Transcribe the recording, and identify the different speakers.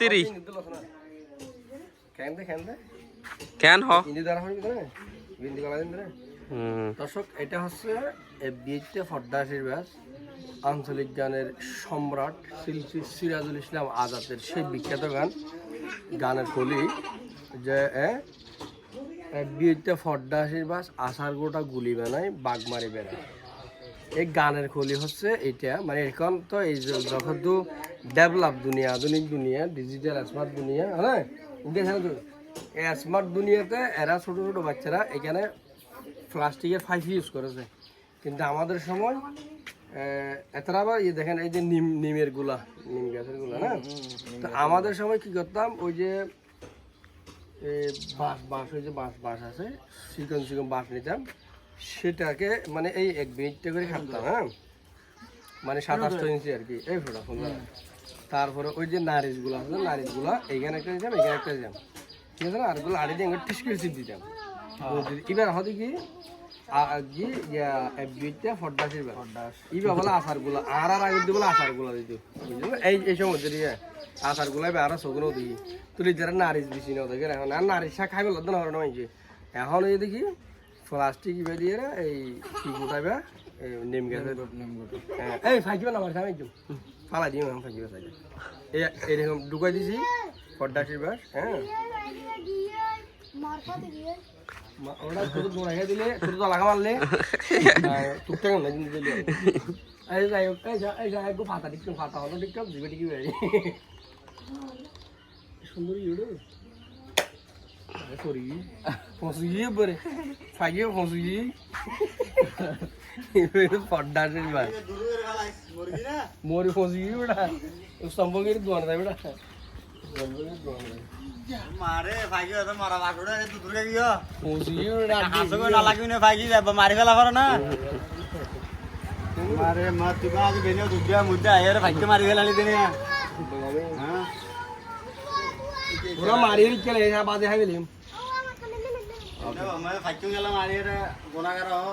Speaker 1: তিরি
Speaker 2: কেন
Speaker 1: হ?
Speaker 2: দর্শক এটা হচ্ছে বিএইচটা ফড্ডাসির ব্যাস। আঞ্চলিক গানের সম্রাট শিল্পী সিরাজুল ইসলাম আজাদের সেই বিখ্যাত গান গানের কলি যে বিএইচটা ফড্ডাসির বাস আষাঢ় গোটা গুলি বানায় বাগমারি বেড়ায়। এই গানের কলি হচ্ছে এটা। মানে এখন তো এই যে- যখন তো ডেভেলপ দুনিয়া আধুনিক দুনিয়া ডিজিটাল স্মার্ট দুনিয়া হ্যাঁ? তো এই স্মার্ট দুনিয়াতে এরা ছোট ছোট বাচ্চারা এখানে প্লাস্টিকের ফাইভ ইউজ করেছে। কিন্তু আমাদের সময় এতটা আবার এই দেখেন এই যে নিম নিমেরগুলা নিম গাছেরগুলা না তো আমাদের সময় কি করতাম ওই যে বাঁশ বাঁশ ওই যে বাঁশ বাঁশ আছে চিকন চিকন বাঁশ নিতাম। সেটাকে মানে এই এক মিনিটটা করে কাটতাম হ্যাঁ? মানে সাত সাতাশটা ইঞ্চি আর কি এই ফোটা সুন্দর তারপরে ওই যে নারিশগুলো আছে নারিশগুলো এইখানে একটা দিতাম এখানে একটা দিতাম। ঠিক আছে না? আরগুলো আড়ি দিয়ে টিস করে চিপ দিতাম। এবার হতে কি? ইবা বলে আর আর আগে বলে দিত। এই এই সময়গুলা আর দিই যারা নারিশ বেশি না দেখে এখন আর নারিশ লদ্দ না হরণ এখন এই দেখি প্লাস্টিক রে এই কি গোটাবে এই নিম গাছের হ্যাঁ, এই ফাঁকিবে না আমার সামনে একদম। ফালা দিই আমি ফাঁকিবে সাইকেল এই এরকম ঢুকাই দিছি। ফড্ডাসির বাস হ্যাঁ। ওটা দিলে ছোট তো লাগা মারলে। টুকটাক না দিলে। এই যাই হোক এই যা এই যা একটু ফাতা টিকটক ফাতা হলো টিকটক জিবে টিকি সুন্দর সরি ফসিয়ে পরে ফাইয়ে ফসিয়ে পড্ডা সে ভাই মোরি ফসিয়ে বেড়া সম্পর্কের দোয়ান যায় বেড়া সম্পর্কের দোয়ান যায়
Speaker 3: মারে ভাগি তো মারা বাগুড়া তুই দূরে গিয়ে
Speaker 2: ফসিয়ে বেড়া
Speaker 3: হাসো না লাগি না ভাগি যাব মারি ফেলা পারো না মারে মা তুই আজ বেনিও দুটিয়া মুদ্দা আয়ের ভাগ্য মারি ফেলালি দিনে হ্যাঁ
Speaker 2: পুরা মারিয়ে রিকে লে বাদে మేము
Speaker 3: అమ్మాయి పచ్చిమిల మాదేరా గుణగారావు